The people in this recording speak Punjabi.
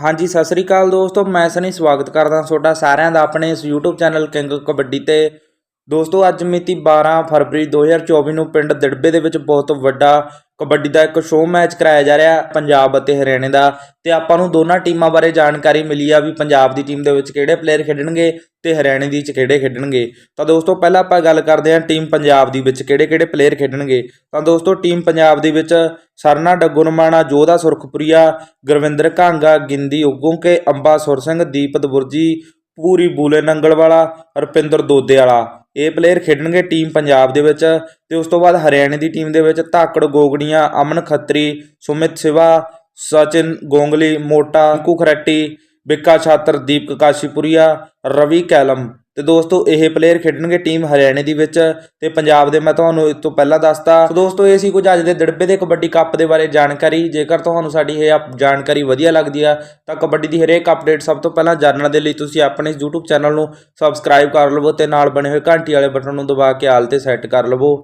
ਹਾਂਜੀ, ਸਤਿ ਸ੍ਰੀ ਅਕਾਲ ਦੋਸਤੋ, ਮੈਂ ਸਨੀ ਸਵਾਗਤ ਕਰਦਾ ਤੁਹਾਡਾ ਸਾਰਿਆਂ ਦਾ ਆਪਣੇ ਇਸ YouTube ਚੈਨਲ ਕਿੰਗ ਕਬੱਡੀ ਤੇ। ਦੋਸਤੋ, ਅੱਜ ਮਿਤੀ 12 ਫਰਵਰੀ 2024 ਨੂੰ ਪਿੰਡ ਦਿੜਬੇ ਦੇ ਵਿੱਚ ਬਹੁਤ ਵੱਡਾ ਕਬੱਡੀ ਦਾ ਇੱਕ ਸ਼ੋਅ ਮੈਚ ਕਰਾਇਆ ਜਾ ਰਿਹਾ ਪੰਜਾਬ ਅਤੇ ਹਰਿਆਣੇ ਦਾ ਤੇ ਆਪਾਂ ਨੂੰ ਦੋਨਾਂ ਟੀਮਾਂ ਬਾਰੇ ਜਾਣਕਾਰੀ ਮਿਲੀ ਆ ਵੀ ਪੰਜਾਬ ਦੀ ਟੀਮ ਦੇ ਵਿੱਚ ਕਿਹੜੇ ਪਲੇਅਰ ਖੇਡਣਗੇ ਤੇ ਹਰਿਆਣੇ ਦੀ ਚ ਕਿਹੜੇ ਖੇਡਣਗੇ। ਤਾਂ ਦੋਸਤੋ, ਪਹਿਲਾਂ ਆਪਾਂ ਗੱਲ ਕਰਦੇ ਹਾਂ ਟੀਮ ਪੰਜਾਬ ਦੀ ਵਿੱਚ ਕਿਹੜੇ ਕਿਹੜੇ ਪਲੇਅਰ ਖੇਡਣਗੇ। ਤਾਂ ਦੋਸਤੋ ਟੀਮ ਪੰਜਾਬ ਦੇ ਵਿੱਚ ਸਰਨਾ ਡੱਗੁਨਮਾਣਾ ਜੋਧਾ ਸੁਰਖਪੁਰੀਆ, ਗੁਰਵਿੰਦਰ ਘਾਂਗਾ, ਗਿੰਦੀ ਉਗੋਂਕੇ, ਅੰਬਾ ਸੁਰ ਸਿੰਘ, ਦੀਪਤ ਬੁਰਜੀ, ਪੂਰੀ ਬੂਲੇ ਨੰਗਲ ਵਾਲਾ ਰੁਪਿੰਦਰ ਦੋਦੇ ਵਾਲਾ ਇਹ ਪਲੇਅਰ ਖੇਡਣਗੇ ਟੀਮ ਪੰਜਾਬ ਦੇ ਵਿੱਚ ਤੇ ਉਸ ਤੋਂ ਬਾਅਦ ਹਰਿਆਣੇ ਦੀ ਟੀਮ ਦੇ ਵਿੱਚ ਧਾਕੜ, ਗੋਗੜੀਆਂ, ਅਮਨ ਖੱਤਰੀ, ਸੁਮਿਤ ਸਿਵਾ, ਸਚਿਨ ਗੋਂਗਲੀ, ਮੋਟਾ ਅੰਕੂ ਖਰੱਟੀ ਬਿੱਕਾ ਛਾਤਰ, ਦੀਪਕ ਕਾਸ਼ੀਪੁਰੀਆ, ਰਵੀ ਕੈਲਮ। ਤੇ ਦੋਸਤੋ, ਇਹ ਪਲੇਅਰ ਖੇਡਣਗੇ ਟੀਮ ਹਰਿਆਣੇ ਦੀ ਵਿੱਚ ਤੇ ਪੰਜਾਬ ਦੇ ਮੈਂ ਤੁਹਾਨੂੰ ਇਸ ਤੋਂ ਪਹਿਲਾਂ ਦੱਸਤਾ। ਸੋ ਦੋਸਤੋ, ਇਹ ਸੀ ਕੁਝ ਅੱਜ ਦੇ ਦੜਬੇ ਦੇ ਕਬੱਡੀ ਕੱਪ ਦੇ ਬਾਰੇ ਜਾਣਕਾਰੀ। ਜੇਕਰ ਤੁਹਾਨੂੰ ਸਾਡੀ ਇਹ ਅਪ- ਜਾਣਕਾਰੀ ਵਧੀਆ ਲੱਗਦੀ ਆ, ਤਾਂ ਕਬੱਡੀ ਦੀ ਹਰੇਕ ਅਪਡੇਟ ਸਭ ਤੋਂ ਪਹਿਲਾਂ ਜਾਣਨ ਦੇ ਲਈ ਤੁਸੀਂ ਆਪਣੇ ਇਸ YouTube ਚੈਨਲ ਨੂੰ ਸਬਸਕ੍ਰਾਈਬ ਕਰ ਲਵੋ ਤੇ ਨਾਲ ਬਣੇ ਹੋਏ ਘੰਟੀ ਵਾਲੇ ਬਟਨ ਨੂੰ ਦਬਾ ਕੇ ਆਲ ਤੇ ਸੈੱਟ ਕਰ ਲਵੋ।